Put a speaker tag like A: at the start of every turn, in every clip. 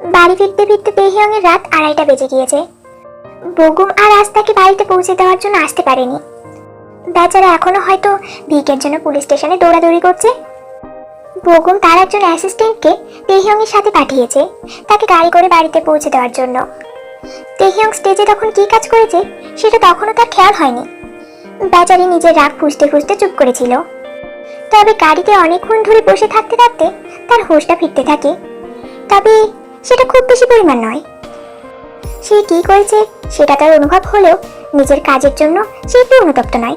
A: ফিরতে ফিরতে তেহিয়ংয়ের রাত আড়াইটা বেজে গিয়েছে। বগুম আর আজ তাকে বাড়িতে পৌঁছে দেওয়ার জন্য আসতে পারেনি। বেচারা এখনও হয়তো ভিকের জন্য পুলিশ স্টেশনে দৌড়াদৌড়ি করছে। বগুম তার একজন অ্যাসিস্ট্যান্টকে তেহিয়ংয়ের সাথে পাঠিয়েছে, তাকে গাড়ি করে বাড়িতে পৌঁছে দেওয়ার জন্য। তেহিয়ং স্টেজে তখন কি কাজ করেছে, সেটা তখনও তার খেয়াল হয়নি। বেচারি নিজের রাগ ফুসতে ফুসতে চুপ করেছিল। তবে গাড়িতে অনেকক্ষণ ধরে বসে থাকতে থাকতে তার হোশটা ফিরতে থাকে। তবে সেটা খুব বেশি পরিমাণ নয়। সে কি করেছে সেটা তার অনুভব হলেও নিজের কাজের জন্য সে একটু অনুতপ্ত নয়।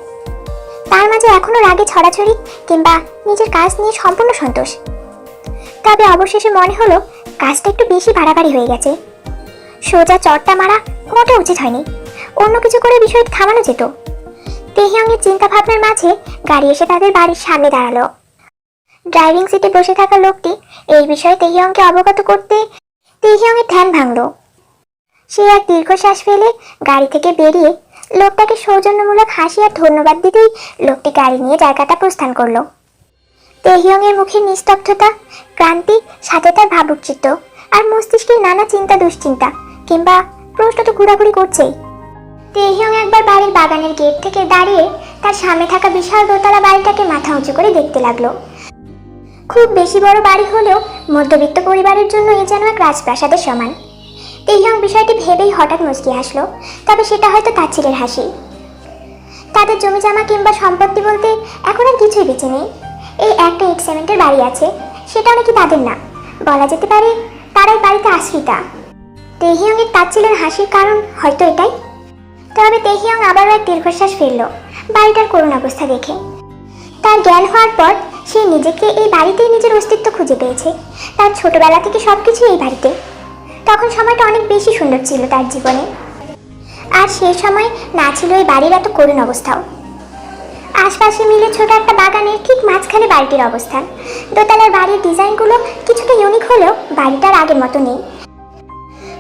A: তার মাঝে এখনও রাগে ছড়াছড়ি কিংবা নিজের কাজ নিয়ে সম্পূর্ণ সন্তোষ। তবে অবশেষে মনে হলো কাজটা একটু বেশি বাড়াবাড়ি হয়ে গেছে। সোজা চটটা মারা মোটে উচিত হয়নি। অন্য কিছু করে বিষয়টি থামানো যেত। তেহিয়ংয়ের চিন্তা ভাবনার মাঝে গাড়ি এসে তাদের বাড়ির সামনে দাঁড়াল। ড্রাইভিং সিটে বসে থাকা লোকটি এই বিষয়ে তেহিয়ংকে অবগত করতে তেহিয়ংয়ের ধ্যান ভাঙল। সে এক দীর্ঘশ্বাস ফেলে গাড়ি থেকে বেরিয়ে লোকটাকে সৌজন্যমূলক হাসি আর ধন্যবাদ দিতেই লোকটি গাড়ি নিয়ে জায়গাটা প্রস্থান করল। তেহিয়ংয়ের মুখের নিস্তব্ধতা ক্রান্তি সাথে তার ভাবুক চিত্ত আর মস্তিষ্কের নানা চিন্তা দুশ্চিন্তা কিংবা প্রশ্ন তো ঘোরাঘুরি করছেই। তেহিয়ং একবার বাড়ির বাগানের গেট থেকে দাঁড়িয়ে তার সামনে থাকা বিশাল দোতলা বাড়িটাকে মাথা উঁচু করে দেখতে লাগল। খুব বেশি বড় বাড়ি হলেও মধ্যবিত্ত পরিবারের জন্য এ যেন এক রাজপ্রাসাদের সমান। তেহিয়ং বিষয়টি ভেবেই হঠাৎ মুচকি হাসলো, তবে সেটা হয়তো তার ছেলের হাসি। তাদের জমি জমা কিংবা সম্পত্তি বলতে এখন আর কিছুই বেঁচে নেই। এই একটা ইট সিমেন্টের বাড়ি আছে সেটা নাকি তাদের না। বলা যেতে পারে তারাই বাড়িতে আশ্রিতা তেহিয়ংয়ের তার ছেলের হাসির কারণ হয়তো এটাই। তবে তেহিয়ং আবারও এক দীর্ঘশ্বাস ফেলল, বাড়িটার করুণ অবস্থা দেখে। তার জ্ঞান হওয়ার পর সে নিজেকে এই বাড়িতেই নিজের অস্তিত্ব খুঁজে পেয়েছে। তার ছোটবেলা থেকে সব কিছু এই বাড়িতে। তখন সময়টা অনেক বেশি সুন্দর ছিল তার জীবনে। আর সেই সময় না ছিল এই বাড়ির এত করুণ অবস্থাও। আশপাশে মিলে ছোট একটা বাগানের ঠিক মাঝখানে বাড়িটির অবস্থান। দোতলার বাড়ির ডিজাইনগুলো কিছুটা ইউনিক হলেও বাড়িটার আগের মতো নেই।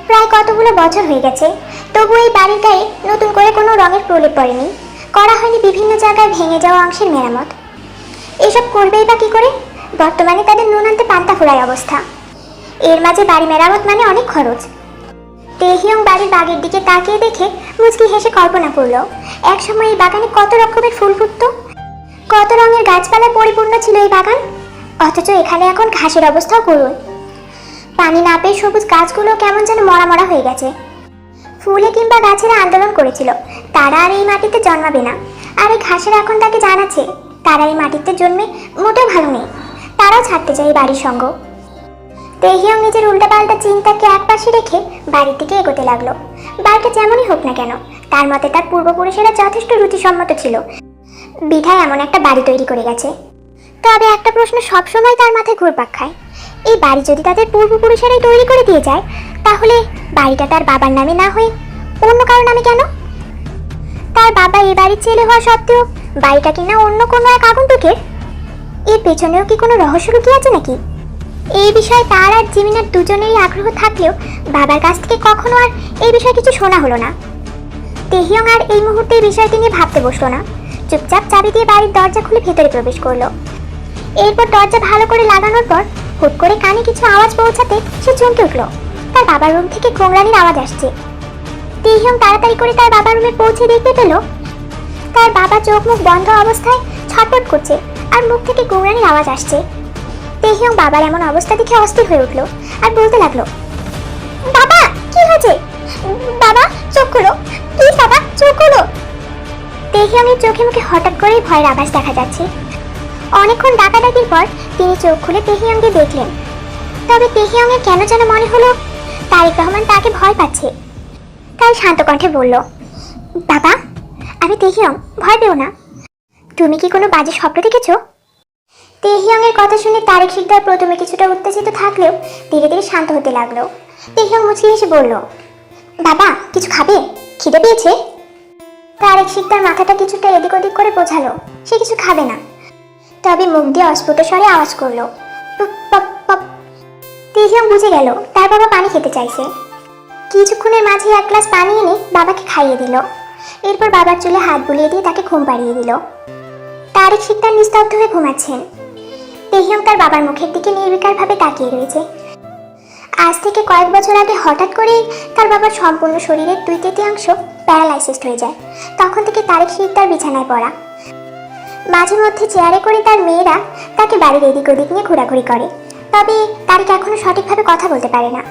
A: প্রায় কতগুলো বছর হয়ে গেছে, তবু এই বাড়ির গায়ে নতুন করে কোনো রঙের প্রলেপ পড়েনি। করা হয়নি বিভিন্ন জায়গায় ভেঙে যাওয়া অংশের মেরামত। এসব করবেই বা কী করে? বর্তমানে তাদের নুন আনতে পান্তা ফোড়ায় অবস্থা। এর মাঝে বাড়ি মেরামত মানে অনেক খরচ। তেহিয়ং বাড়ির বাগের দিকে তাকিয়ে দেখে মুচকি হেসে কল্পনা করল, একসময় এই বাগানে কত রকমের ফুল ফুটতো? কত রঙের গাছপালায় পরিপূর্ণ ছিল এই বাগান? অথচ এখানে এখন ঘাসের অবস্থাও করুন। পানি না পেয়ে সবুজ গাছগুলো কেমন যেন মরা মরা হয়ে গেছে। ফুলে কিংবা গাছেরা আন্দোলন করেছিল, তারা আর এই মাটিতে জন্মাবে না। আর এই ঘাসের এখন তাকে জানাচ্ছে তারা এই মাটিতে জন্মে মোটেও ভালো নেই। তারাও ছাড়তে চায় বাড়ির সঙ্গ। তেহিয়ং নিজের উল্টাপাল্টা চিন্তাকে একপাশে রেখে বাড়ির দিকে এগোতে লাগল। বাড়িটা যেমনই হোক না কেন, তার মতে তার পূর্বপুরুষেরা যথেষ্ট রুচিসম্মত ছিল। বিধায় এমন একটা বাড়ি তৈরি করে গেছে। তবে একটা প্রশ্ন সবসময় তার মাথায় ঘুরপাক খায়। এই বাড়ি যদি তাদের পূর্বপুরুষেরাই তৈরি করে দিয়ে যায়, তাহলে বাড়িটা তার বাবার নামে না হয়ে অন্য কারও নামে কেন? তার বাবা এই বাড়ির ছেলে হওয়া সত্ত্বেও বাড়িটা কিনা অন্য কোনো এক আগুন আগন্তুকের? এর পেছনেও কি কোনো রহস্য লুকিয়ে আছে নাকি? এই বিষয়ে তার আর জিমিনার দুজনেরই আগ্রহ থাকলেও বাবার কাছ থেকে কখনো আর এই বিষয়ে কিছু শোনা হলো না। তেহিয়ং আর এই মুহূর্তে এই বিষয়টি নিয়ে ভাবতে বসল না। চুপচাপ চাবি দিয়ে বাড়ির দরজা খুলে ভেতরে প্রবেশ করল। এরপর দরজা ভালো করে লাগানোর পর হুট করে কানে কিছু আওয়াজ পৌঁছাতে সে চমকে উঠল। তার বাবার রুম থেকে কোংরানির আওয়াজ আসছে। তেহিয়ং তাড়াতাড়ি করে তার বাবার রুমে পৌঁছে দেখতে পেল তার বাবা চোখ মুখ বন্ধ অবস্থায় ছটপট করছে আর মুখ থেকে কোংরানির আওয়াজ আসছে। তেহিয়ং বাবার এমন অবস্থা দেখে অস্থির হয়ে উঠল আর বলতে লাগল, বাবা, কি হয়েছে? বাবা, চোখ খুলো। প্লিজ, বাবা, চোখ খুলো। তেহিয়ংয়ের চোখে মুখে হঠাৎ করেই ভয়ের আভাস দেখা যাচ্ছে। অনেকক্ষণ ডাকাডাকির পর তিনি চোখ খুলে তেহিয়ংকে দেখলেন। তবে তেহিয়ংয়ের কেন যেন মনে হলো, তারেক রহমান তাকে ভয় পাচ্ছে। তাই শান্ত কণ্ঠে বলল, বাবা আমি তেহিয়ং, ভয় পেও না। তুমি কি কোনো বাজে স্বপ্ন দেখেছ? তেহিয়ংয়ের কথা শুনে তারেক শিকদার প্রথমে কিছুটা উত্তেজিত থাকলেও ধীরে ধীরে শান্ত হতে লাগল। তেহিয়ং মুচকি হেসে বলল, বাবা, কিছু খাবে? খিদে পেয়েছে? তারেক শিকদার মাথাটা কিছুটা এদিক ওদিক করে বোঝালো, সে কিছু খাবে না। তবে মুখ দিয়ে অস্ফুট স্বরে আওয়াজ করল। তেহিয়ং বুঝে গেল, তার বাবা পানি খেতে চাইছে। কিছুক্ষণের মাঝে এক গ্লাস পানি এনে বাবাকে খাইয়ে দিল। এরপর বাবার চুলে হাত বুলিয়ে দিয়ে তাকে ঘুম পাড়িয়ে দিল। তারেক শিকদার নিস্তব্ধ হয়ে ঘুমাচ্ছেন। তেহিয়ং তার বাবার মুখের দিকে নির্বিকারভাবে তাকিয়ে রয়েছে। আজ থেকে কয়েক বছর আগে হঠাৎ করেই তার বাবার সম্পূর্ণ শরীরের দুই তৃতীয়াংশ প্যারালাইসিসড হয়ে যায়। তখন থেকে তারেক শিকদার বিছানায় পড়া। মাঝে মধ্যে চেয়ারে করে তার মেয়েরা তাকে বাড়ির এদিক ওদিক নিয়ে ঘোরাঘুরি করে। তবে তারিক এখনও সঠিকভাবে কথা বলতে পারে না।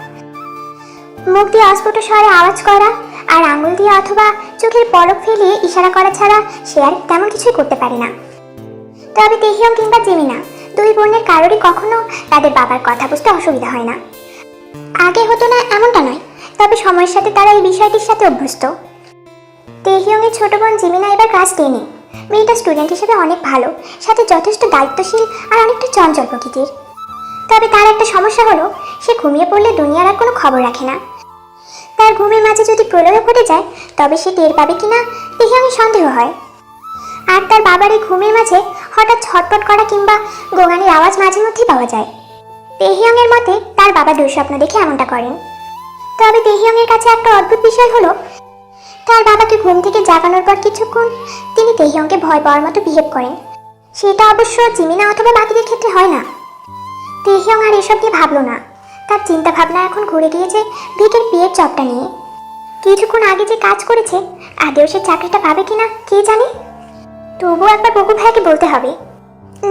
A: মুখ দিয়ে অস্ফুট স্বরে আওয়াজ করা আর আঙুল দিয়ে অথবা চোখের পলক ফেলিয়ে ইশারা করা ছাড়া সে আর তেমন কিছুই করতে পারে না। তবে তেহিয়ম কিংবা জেমিনা, দুই বোনের কারোরই কখনো তাদের বাবার কথা বুঝতে অসুবিধা হয় না। আগে হতো না এমনটা নয়, তবে সময়ের সাথে তারা এই বিষয়টির সাথে অভ্যস্ত। তেহিয়ংয়ের ছোট বোন জিমিনা এবার ক্লাস টেনে মেয়েটা স্টুডেন্ট হিসেবে অনেক ভালো, সাথে যথেষ্ট দায়িত্বশীল আর অনেকটা চঞ্চল প্রকৃতির। তবে তার একটা সমস্যা হলো, সে ঘুমিয়ে পড়লে দুনিয়ার আর কোনো খবর রাখে না। তার ঘুমের মাঝে যদি প্রলয় ঘটে যায়, তবে সে টের পাবে কিনা তেহিয়ংয়ের সন্দেহ হয়। আর তার বাবার এই ঘুমের মাঝে হঠাৎ ছটপট করা কিংবা গোগানের আওয়াজ মাঝে মধ্যেই পাওয়া যায়। তেহিয়ংয়ের মতে তার বাবা দুঃস্বপ্ন দেখে এমনটা করেন। তবে তেহিয়ংয়ের কাছে একটা অদ্ভুত বিষয় হলো, তার বাবাকে ঘুম থেকে জাগানোর পর কিছুক্ষণ তিনি তেহিয়ংকে ভয় পাওয়ার মতো বিহেভ করেন। সেটা অবশ্য জিমিনা অথবা বাকিদের ক্ষেত্রে হয় না। তেহিয়ং আর এসব নিয়ে ভাবলো না। তার চিন্তা ভাবনা এখন ঘুরে গিয়েছে ভিকের বিয়ের চপটা নিয়ে। কিছুক্ষণ আগে যে কাজ করেছে আদেও সে চাকরিটা পাবে কিনা, কে জানে? তবুও একবার বকু ভাইকে বলতে হবে।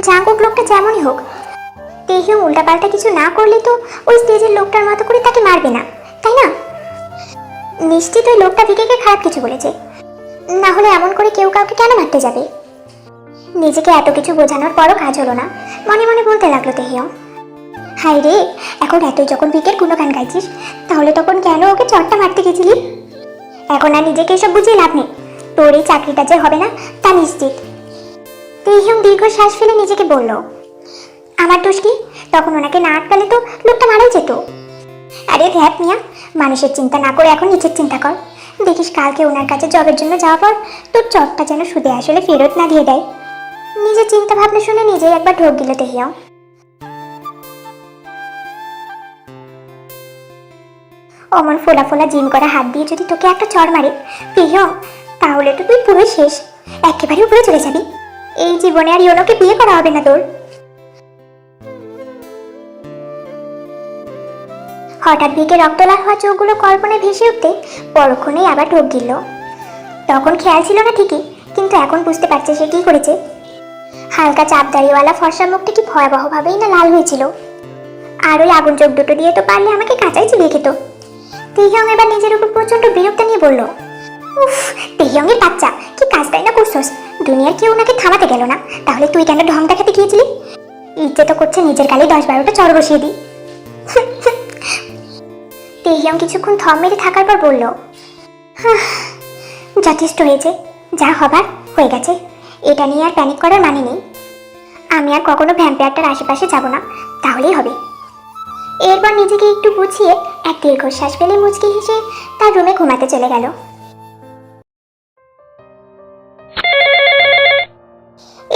A: জাঙ্কুক লোকটা যেমনই হোক তেহিয়ং উল্টাপাল্টা কিছু না করলে তো ওই স্টেজের লোকটার মতো করে তাকে মারবে না, তাই না? নিশ্চিত ওই লোকটা ভিকেকে খারাপ কিছু বলেছে। না হলে এমন করে কেউ কাউকে কেন মারতে যাবে? নিজেকে এত কিছু বোঝানোর পরও কাজ হলো না। মনে মনে বলতে লাগল তেহিয়ং হাই রে, এখন এতই যখন ভিকের গুণগান গাইছিস, তাহলে তখন কেন ওকে চটটা মারতে গেছিলি? এখন আর নিজেকে এসব বুঝিয়ে লাভ নেই। তোর এই চাকরিটা যে হবে না, তা নিশ্চিত। তেহিয়ং দীর্ঘ শ্বাস ফেলে নিজেকে বলল, আমার দোষ কি? তখন ওনাকে না আটকালে তো লোকটা মারাই যেত। আরে ভ্যাপ মিয়া, মানুষের চিন্তা না করে এখন নিজের চিন্তা কর। দেখিস কালকে ওনার কাছে জবের জন্য যাওয়ার পর তোর চটটা যেন সুদে আসলে ফেরত না দিয়ে দেয়। নিজের চিন্তা ভাবনা শুনে নিজেই একবার ঢোক দিল তেহিয়াও। অমন ফোলা ফোলা জিম করা হাত দিয়ে যদি তোকে একটা চড় মারে, প্রিয়, তাহলে তো তুই পুরো শেষ। একেবারে উপরে চলে যাবি। এই জীবনে আর ইয়োনোকে বিয়ে করা হবে না তোর। হঠাৎ দিকে রক্তলাল হওয়া চোখগুলো কল্পনায় ভেসে উঠতে পরক্ষণেই আবার ঢোক গিল তখন খেয়াল ছিল না ঠিকই, কিন্তু এখন বুঝতে পারছে সে কি করেছে। হালকা চাপ চাপদারিওয়ালা ফর্সা মুখটা কি ভয়াবহভাবেই না লাল হয়েছিল। আর ওই আগুন চোখ দুটো দিয়ে তো পারলে আমাকে কাঁচাই চিবিয়ে খেত। তেহিয়ং এবার নিজের উপর প্রচণ্ড বিরক্ত নিয়ে বলল, উফ, তেহিয়ংয়ের বাচ্চা, কি কাজটাই না করছস? দুনিয়ার কেউ ওনাকে থামাতে গেল না। তাহলে তুই কেন ঢং দেখাতে গিয়েছিলি? ইচ্ছে তো করছে নিজের গালে দশ বারোটা চর বসিয়ে দিই। তেহিয়ং কিছুক্ষণ থম মেরে থাকার পর বলল যথেষ্ট হয়েছে, যা হবার হয়ে গেছে। এটা নিয়ে আর প্যানিক করার মানে নেই। আমি আর কখনো ভ্যাম্পায়ারটার আশেপাশে যাব না, তাহলেই হবে। এরপর নিজেকে একটু গুছিয়ে এক দীর্ঘশ্বাস ফেলে মুচকি হেসে তার রুমে ঘুমাতে চলে গেল।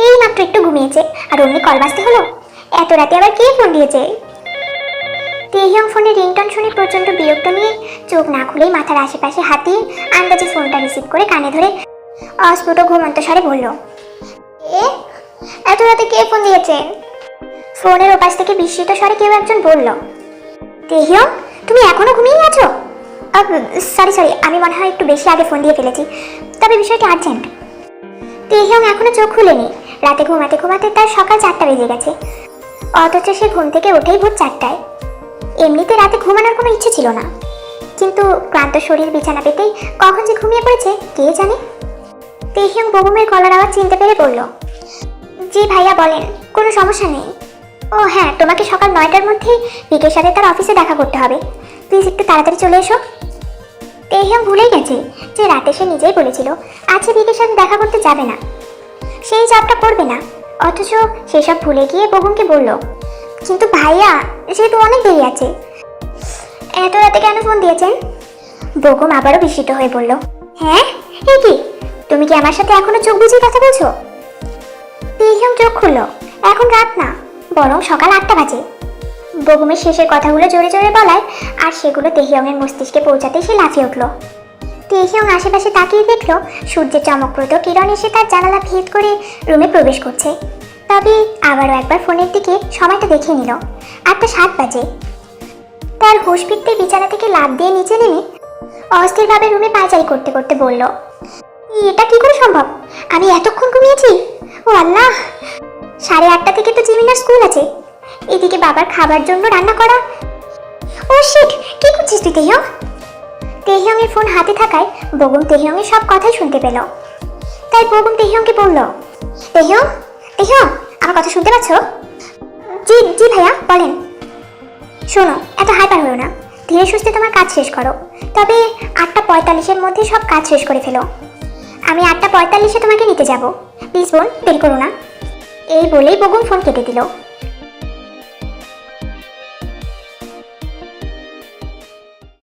A: এই মাত্র একটু ঘুমিয়েছে, আর অমনি কল বাজতে হলো? এত রাতে আবার কে ফোন দিয়েছে? তেহিয়ং ফোনে রিংটন শুনে প্রচণ্ড বিরক্ত নিয়ে চোখ না খুলেই মাথার আশেপাশে হাতিয়ে আন্দাজে ফোনটা রিসিভ করে কানে ধরে অস্ফুট ঘুমন্ত স্বরে বলল এত রাতে কে ফোন দিয়েছে? ফোনের ওপাশ থেকে বিস্মিত স্বরে কেউ একজন বলল তেহিয়ং তুমি এখনও ঘুমিয়ে আছো? সরি সরি আমি মনে হয় একটু বেশি আগে ফোন দিয়ে ফেলেছি। তবে বিষয়টি আর্জেন্ট তেহিয়ং এখনও চোখ খুলেনি। রাতে ঘুমাতে ঘুমাতে তার সকাল চারটা বেজে গেছে। অথচ সে ঘুম থেকে উঠেই ভোর চারটায়। এমনিতে রাতে ঘুমানোর কোনো ইচ্ছে ছিল না। কিন্তু ক্লান্ত শরীর বিছানা পেতেই কখন যে ঘুমিয়ে পড়েছে, কে জানে? তেহিয়ং বগুমের গলার আওয়াজ চিনতে পেরে বলল, জি ভাইয়া, বলেন, কোনো সমস্যা নেই। ও হ্যাঁ তোমাকে সকাল নয়টার মধ্যে ভিকের সাথে তার অফিসে দেখা করতে হবে। প্লিজ একটু তাড়াতাড়ি চলে এসো। তেহিয়ং ভুলেই গেছে যে রাতে সে নিজেই বলেছিল আজকে ভিকের সাথে দেখা করতে যাবে না। সেই চাপটা করবে না। অথচ সেসব ভুলে গিয়ে বগুমকে বলল, কিন্তু ভাইয়া, যেহেতু অনেক দেরি আছে, এত রাতে কেন ফোন দিয়েছেন? বগুম আবারও বিস্মিত হয়ে বলল হ্যাঁ এই কি? তুমি কি আমার সাথে এখনও চোখ বুঝিয়ে কথা বলছো? তেহিয়ং চোখ খুললো, এখন রাত না। বরং সকাল আটটা বাজে। বগুমের শেষের কথাগুলো জোরে জোরে বলায়, আর সেগুলো তেহিয়ংয়ের মস্তিষ্কে পৌঁছাতে সে লাফিয়ে উঠল। তেহিয়ং আশেপাশে তাকিয়ে দেখল, সূর্যের চমকপ্রদ কিরণ এসে তার জানালা ভেদ করে রুমে প্রবেশ করছে। তবে আবারও একবার ফোনের দিকে সময়টা দেখে নিল, আটটা সাত বাজে। তার হুশ ফিরতে বিছানা থেকে লাফ দিয়ে নিচে নেমে অস্থিরভাবে রুমে পায়চারি করতে করতে বলল, এটা কি করে সম্ভব? আমি এতক্ষণ ঘুমিয়েছি? ও আল্লাহ! সাড়ে আটটা থেকে তো জিমিনার স্কুল আছে। এদিকে বাবার খাবার জন্য রান্না করা। ও শিট, কি করছিস তুই তেহিয়ং তেহিয়ংয়ের ফোন হাতে থাকায় বগুম তেহিয়ংয়ের সব কথাই শুনতে পেল। তাই বগুম তেহিয়ংকে বলল তেহিয়ং তেহিয়ং আমার কথা শুনতে পাচ্ছ? জি জি ভাইয়া, বলেন। শোনো, এত হাই হাইপার হলো না। ধীরে সুস্থে তোমার কাজ শেষ করো। তবে আটটা পঁয়তাল্লিশের মধ্যে সব কাজ শেষ করে ফেলো। আমি আটটা পঁয়তাল্লিশে তোমাকে নিতে যাব। প্লিজ বোন, দেরি করো না। এই বলেই বগুন ফোন কেটে দিল।